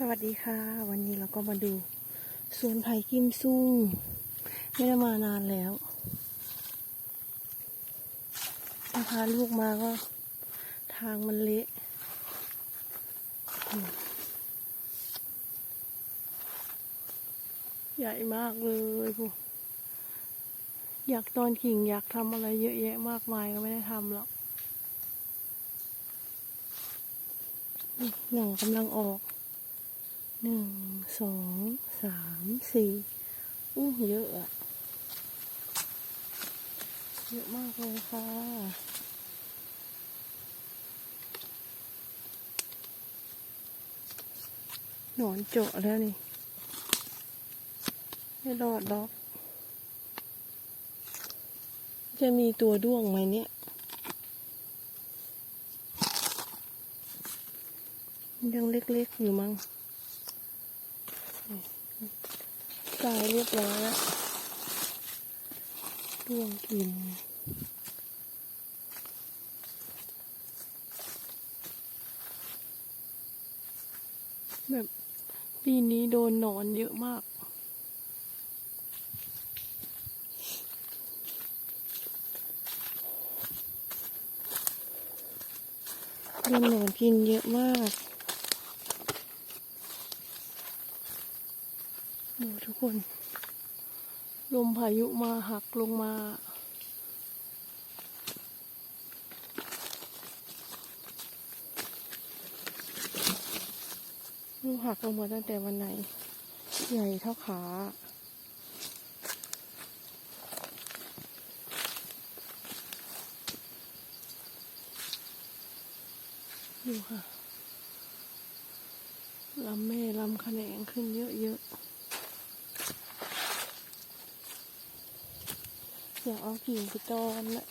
สวัสดีค่ะ วันนี้เราก็มาดูสวนไผ่กิมซุงไม่ได้มานานแล้วพาลูกมาก็ ทางมันเละใหญ่มากเลยพวกอยากตอนกิ่งอยากทำอะไรเยอะแยะมากมายก็ไม่ได้ทำหรอกหน่อกำลังออก หนึ่งสองสามสี่อู้เยอะอะเยอะมากเลยค่ะ หนอนเจาะแล้วนี่ ไม่รอดดอก จะมีตัวด้วงไหมเนี่ย ยังเล็กๆอยู่มั้ง ตายเรียบร้อยแล้วร่วงกินแบบปีนี้โดนหนอนเยอะมาก โดนหนอนกินเยอะมาก ดูทุกคน ลมพายุมาหักลงมาลูกหักลงมาตั้งแต่วันไหน ใหญ่เท่าขา ดูค่ะลำแม่ลำแขนงขึ้นเยอะๆ อยากเอากิ่งไปตอนแหละ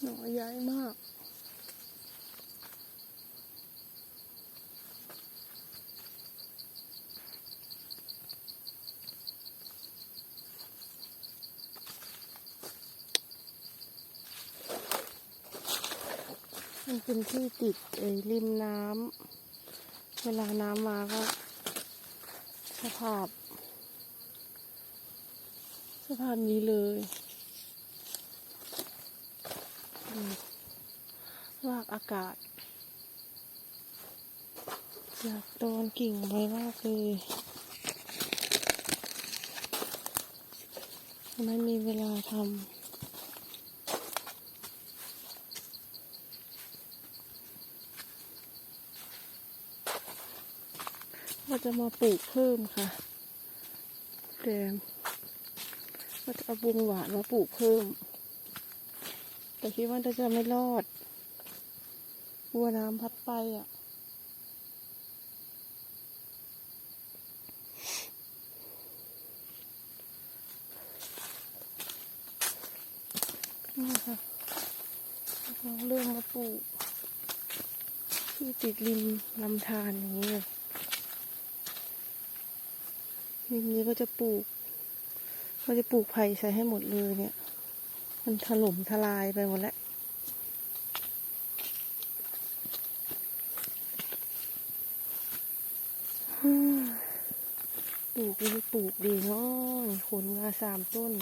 หน่อใหญ่มากมันเป็นที่ติดไอ้ริมน้ำ เวลาน้ำมาก็สภาพ สภาพนี้เลยอืมรากอากาศ อยากโดนกิ่งไว้มากเลยไม่มีเวลาทำ ก็จะมาปลูกเพิ่มค่ะแต่ก็จะเอาบุงหวานมาปลูกเพิ่ม แต่คิดว่าจะไม่รอดกลัวน้ำพัดไปอะนี่ค่ะเราเริ่มมาปลูกที่ติดริมลำธารอย่างนี้เลย ริมนี้ก็จะปลูก ก็จะปลูกไผ่ใส่ให้หมดเลยเนี่ย มันถล่มทลายไปหมดแล้วปลูกดีปลูกดีเนาะขนมาสามต้น